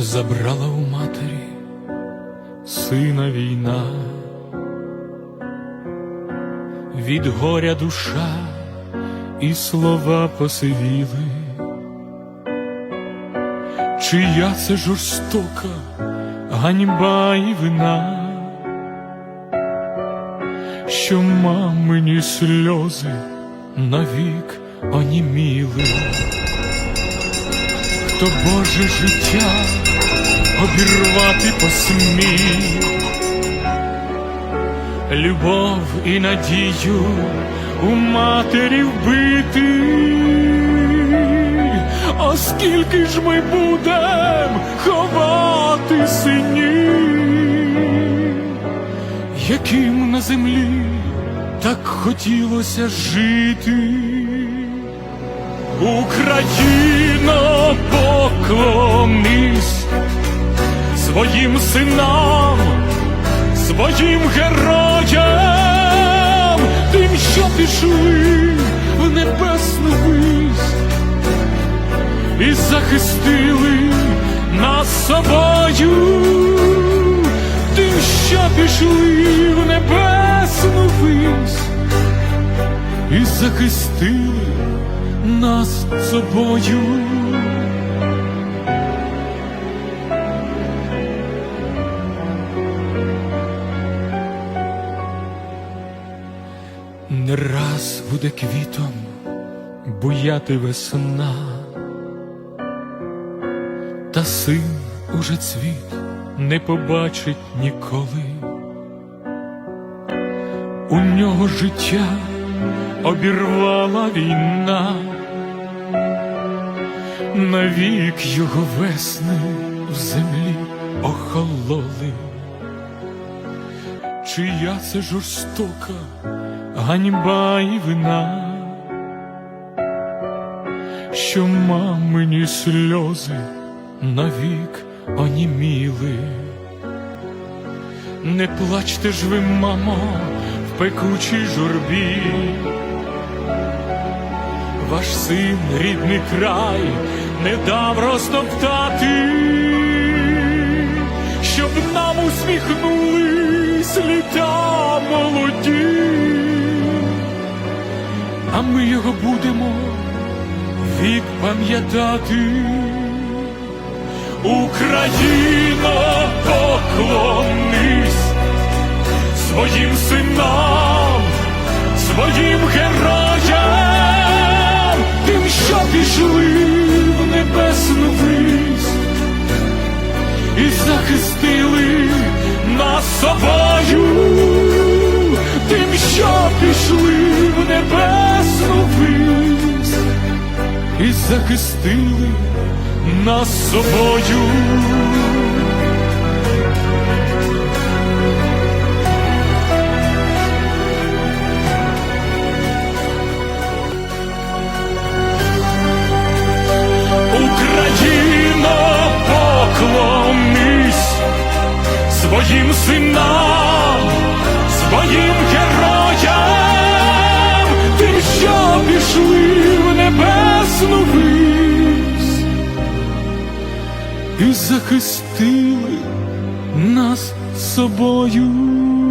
забрала у матері сина війна, від горя душа і слова посивіли, чия це жорстока ганьба і вина, що мамині сльози навік оніміли хто Боже життя обірвати посмів, любов і надію у матері вбити, а скільки ж ми будем ховати синів, яким на землі так хотілося жити. Україно, поклонись своїм синам, своїм героям, тим, що пішли в небесну вись і захистили нас собою, тим, що пішли в небесну вись і захистили нас собою. Не раз буде квітом буяти весна, та син уже цвіт не побачить ніколи. У нього життя обірвала війна, навік його весни в землі охололи, чия це жорстока ганьба і вина, що мамині сльози навік оніміли. Не плачте ж ви, мамо, в пекучій журбі. Ваш син рідний край не дав розтоптати, щоб нам усміхнулись літа молоді, а ми його будемо вік пам'ятати. Україно, поклонись своїм синам, своїм героям, пішли в небесну вись і захистили нас собою, тим, що пішли в небесну вись і захистили нас собою. Своїм синам, своїм героям, тим, що пішли в небесну вись і захистили нас собою.